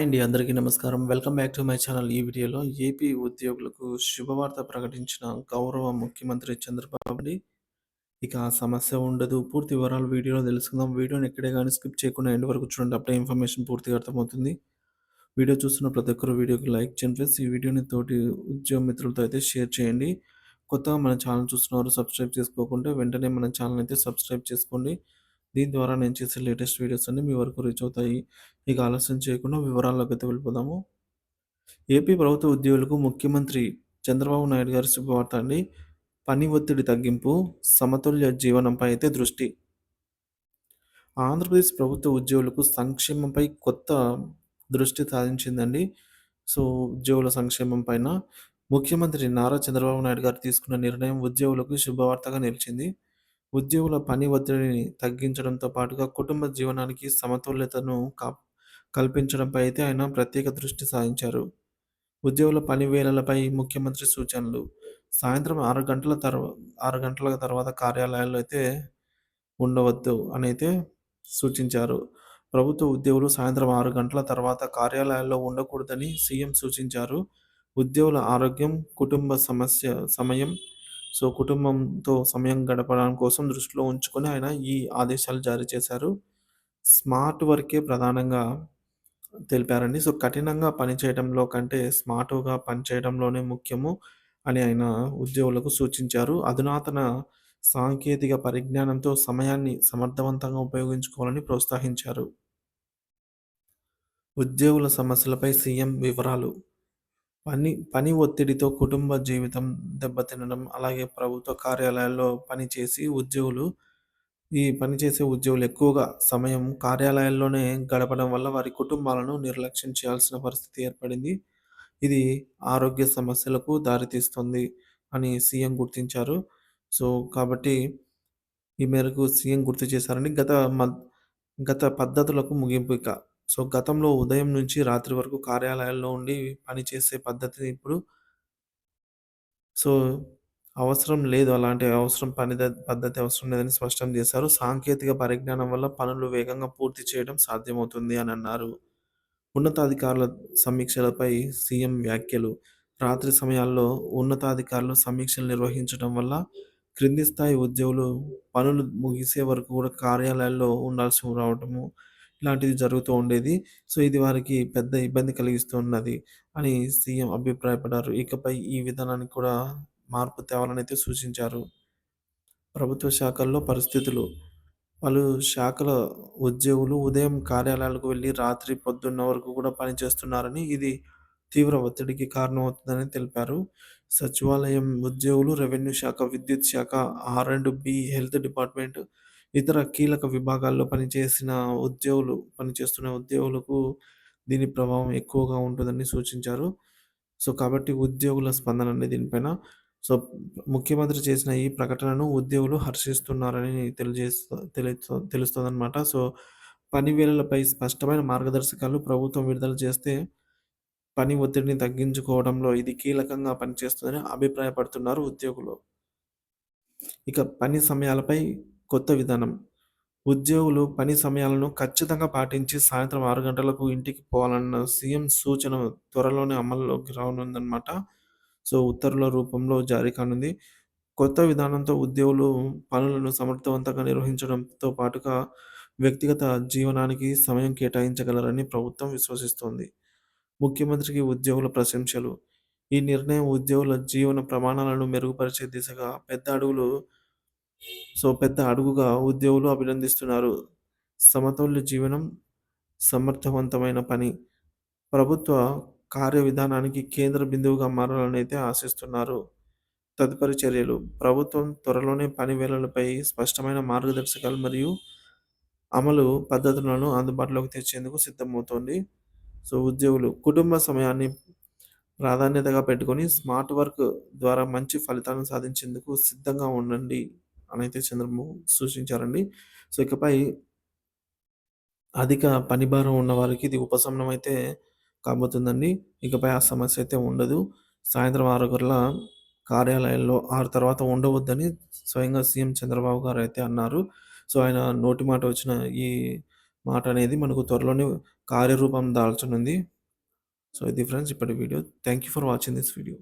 అండి. అందరికీ నమస్కారం. Welcome back to my channel. ఈ వీడియోలో ఏపీ ఉద్యోగులకు శుభవార్త ప్రకటించిన గౌరవ ముఖ్యమంత్రి చంద్రబాబు ఇక ఆ సమస్య ఉండదు. పూర్తి వివరాలు వీడియోలో తెలుసుకుందాం. వీడియోని ఎక్కడే కానీ స్కిప్ చేయకుండా ఎండ్ వరకు చూడండి. అప్పుడే ఇన్ఫర్మేషన్ పూర్తిగా అర్థమవుతుంది. వీడియో చూస్తున్న ప్రతి ఒక్కరు వీడియోకి లైక్ చేయండి ఫ్రెండ్స్. ఈ వీడియోని తోటి ఉద్యోగ మిత్రులతో అయితే షేర్ చేయండి. కొత్తగా మన ఛానల్ చూస్తున్నవారు సబ్స్క్రైబ్ చేసుకోకుండా వెంటనే మన ఛానల్ అయితే సబ్స్క్రైబ్ చేసుకోండి. దీని ద్వారా నేను చేసే లేటెస్ట్ వీడియోస్ అన్నీ మీ వరకు రీచ్ అవుతాయి. ఇక ఆలస్యం చేయకుండా వివరాల్లోకి అయితే వెళ్ళిపోదాము. ఏపీ ప్రభుత్వ ఉద్యోగులకు ముఖ్యమంత్రి చంద్రబాబు నాయుడు గారి శుభవార్త అండి. పని ఒత్తిడి తగ్గింపు, సమతుల్య జీవనంపై అయితే దృష్టి. ఆంధ్రప్రదేశ్ ప్రభుత్వ ఉద్యోగులకు సంక్షేమంపై కొత్త దృష్టి సాధించిందండి. సో, ఉద్యోగుల సంక్షేమం పైన ముఖ్యమంత్రి నారా చంద్రబాబు నాయుడు గారు తీసుకున్న నిర్ణయం ఉద్యోగులకు శుభవార్తగా నిలిచింది. ఉద్యోగుల పని ఒత్తిడిని తగ్గించడంతో పాటుగా కుటుంబ జీవనానికి సమతుల్యతను కా కల్పించడంపై అయితే ఆయన ప్రత్యేక దృష్టి సారించారు. ఉద్యోగుల పని వేళలపై ముఖ్యమంత్రి సూచనలు. సాయంత్రం 6 గంటల తర్వా 6 గంటల తర్వాత కార్యాలయాల్లో అయితే ఉండవద్దు అనైతే సూచించారు. ప్రభుత్వ ఉద్యోగులు సాయంత్రం 6 గంటల తర్వాత కార్యాలయాల్లో ఉండకూడదని సీఎం సూచించారు. ఉద్యోగుల ఆరోగ్యం, కుటుంబ సమస్య సమయం సో, కుటుంబంతో సమయం గడపడం కోసం దృష్టిలో ఉంచుకొని ఆయన ఈ ఆదేశాలు జారీ చేశారు. స్మార్ట్ వర్కే ప్రధానంగా తెలిపారండి. సో, కఠినంగా పనిచేయడంలో కంటే స్మార్ట్‌గా పనిచేయడంలోనే ముఖ్యము అని ఆయన ఉద్యోగులకు సూచించారు. అధునాతన సాంకేతిక పరిజ్ఞానంతో సమయాన్ని సమర్థవంతంగా ఉపయోగించుకోవాలని ప్రోత్సహించారు. ఉద్యోగుల సమస్యలపై సీఎం వివరాలు. పని పని ఒత్తిడితో కుటుంబ జీవితం దెబ్బతినడం, అలాగే ప్రభుత్వ కార్యాలయాల్లో పనిచేసి ఉద్యోగులు ఈ పనిచేసే ఉద్యోగులు ఎక్కువగా సమయం కార్యాలయాల్లోనే గడపడం వల్ల వారి కుటుంబాలను నిర్లక్ష్యం చేయాల్సిన పరిస్థితి ఏర్పడింది. ఇది ఆరోగ్య సమస్యలకు దారితీస్తుంది అని సీఎం గుర్తించారు. సో, కాబట్టి ఈ మేరకు సీఎం గుర్తు చేశారని గత మద్ గత పద్ధతులకు ముగింపు ఇక. సో, గతంలో ఉదయం నుంచి రాత్రి వరకు కార్యాలయాల్లో ఉండి పనిచేసే పద్ధతిని ఇప్పుడు సో, అవసరం లేదు. అలాంటి అవసరం పని ద పద్ధతి అవసరం లేదని స్పష్టం చేశారు. సాంకేతిక పరిజ్ఞానం వల్ల పనులు వేగంగా పూర్తి చేయడం సాధ్యమవుతుంది అని అన్నారు. ఉన్నతాధికారుల సమీక్షలపై సీఎం వ్యాఖ్యలు. రాత్రి సమయాల్లో ఉన్నతాధికారులు సమీక్షలు నిర్వహించడం వల్ల క్రింది స్థాయి ఉద్యోగులు పనులు ముగిసే వరకు కూడా కార్యాలయాల్లో ఉండాల్సి రావటము ఇలాంటిది జరుగుతూ ఉండేది. సో, ఇది వారికి పెద్ద ఇబ్బంది కలిగిస్తున్నది అని సీఎం అభిప్రాయపడ్డారు. ఇకపై ఈ విధానానికి కూడా మార్పు తేవాలని అయితే సూచించారు. ప్రభుత్వ శాఖల్లో పరిస్థితులు. పలు శాఖల ఉద్యోగులు ఉదయం కార్యాలయాలకు వెళ్ళి రాత్రి పొద్దున్న వరకు కూడా పనిచేస్తున్నారని, ఇది తీవ్ర ఒత్తిడికి కారణమవుతుందని తెలిపారు. సచివాలయం ఉద్యోగులు, రెవెన్యూ శాఖ, విద్యుత్ శాఖ, R and B, health department, ఇతర కీలక విభాగాల్లో పనిచేసిన ఉద్యోగులు పనిచేస్తున్న ఉద్యోగులకు దీని ప్రభావం ఎక్కువగా ఉంటుందని సూచించారు. సో, కాబట్టి ఉద్యోగుల స్పందన అనేది దీనిపైన. సో, ముఖ్యమంత్రి చేసిన ఈ ప్రకటనను ఉద్యోగులు హర్షిస్తున్నారని తెలియజేస్తూ తెలుస్తూ తెలుస్తోందనమాట. సో, పని వేళలపై స్పష్టమైన మార్గదర్శకాలు ప్రభుత్వం విడుదల చేస్తే పని ఒత్తిడిని తగ్గించుకోవడంలో ఇది కీలకంగా పనిచేస్తుందని అభిప్రాయపడుతున్నారు ఉద్యోగులు. ఇక పని సమయాలపై కొత్త విధానం. ఉద్యోగులు పని సమయాలను ఖచ్చితంగా పాటించి సాయంత్రం ఆరు గంటలకు ఇంటికి పోవాలన్న సీఎం సూచన త్వరలోనే అమల్లోకి రానుందన్నమాట సో, ఉత్తర్వుల రూపంలో జారీ కానుంది. కొత్త విధానంతో ఉద్యోగులు పనులను సమర్థవంతంగా నిర్వహించడంతో పాటుగా వ్యక్తిగత జీవనానికి సమయం కేటాయించగలరని ప్రభుత్వం విశ్వసిస్తోంది. ముఖ్యమంత్రికి ఉద్యోగుల ప్రశంసలు. ఈ నిర్ణయం ఉద్యోగుల జీవన ప్రమాణాలను మెరుగుపరిచే దిశగా పెద్ద అడుగులు సో, పెద్ద అడుగుగా ఉద్యోగులు అభినందిస్తున్నారు. సమతుల్య జీవనం, సమర్థవంతమైన పని. ప్రభుత్వ కార్య విధానానికి కేంద్ర బిందువుగా మారాలని అయితే ఆశిస్తున్నారు. తదుపరి చర్యలు. ప్రభుత్వం త్వరలోనే పని వేళలపై స్పష్టమైన మార్గదర్శకాలు మరియు అమలు పద్ధతులను అందుబాటులోకి తెచ్చేందుకు సిద్ధమవుతోంది. సో, ఉద్యోగులు కుటుంబ సమయాన్ని ప్రాధాన్యతగా పెట్టుకొని స్మార్ట్ వర్క్ ద్వారా మంచి ఫలితాలను సాధించేందుకు సిద్ధంగా ఉండండి అయితే చంద్రబాబు సూచించారండి. సో, ఇకపై అధిక పని భారం ఉన్న వారికి ఇది ఉపశమనం అయితే కాబోతుందండి. ఇకపై ఆ సమస్య అయితే ఉండదు. సాయంత్రం ఆరు గంటల కార్యాలయంలో ఆరు తర్వాత ఉండవద్దని స్వయంగా సీఎం చంద్రబాబు గారు అయితే అన్నారు. సో, ఆయన నోటి మాట వచ్చిన ఈ మాట అనేది మనకు త్వరలోనే కార్యరూపం దాల్చనుంది సో ఇది ఫ్రెండ్స్ ఇప్పటి video thank you for watching this video